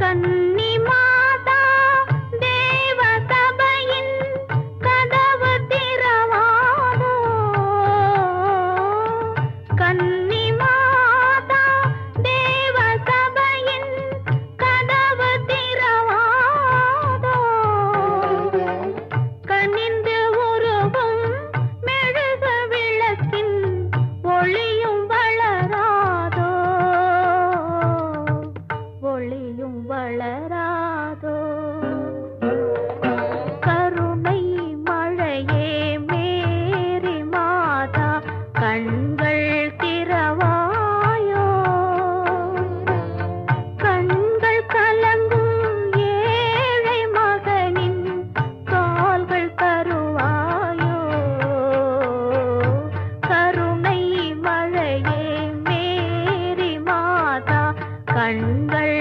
కన్నీ மலையும் வளராதோ? கருணை மழையே மேரி மாதா கண்கள் திறவாயோ? கண்கள் கலங்கும் ஏழை மகனின் கால்கள் தருவாயோ? கருணை மழையே மேரி மாதா கண்கள்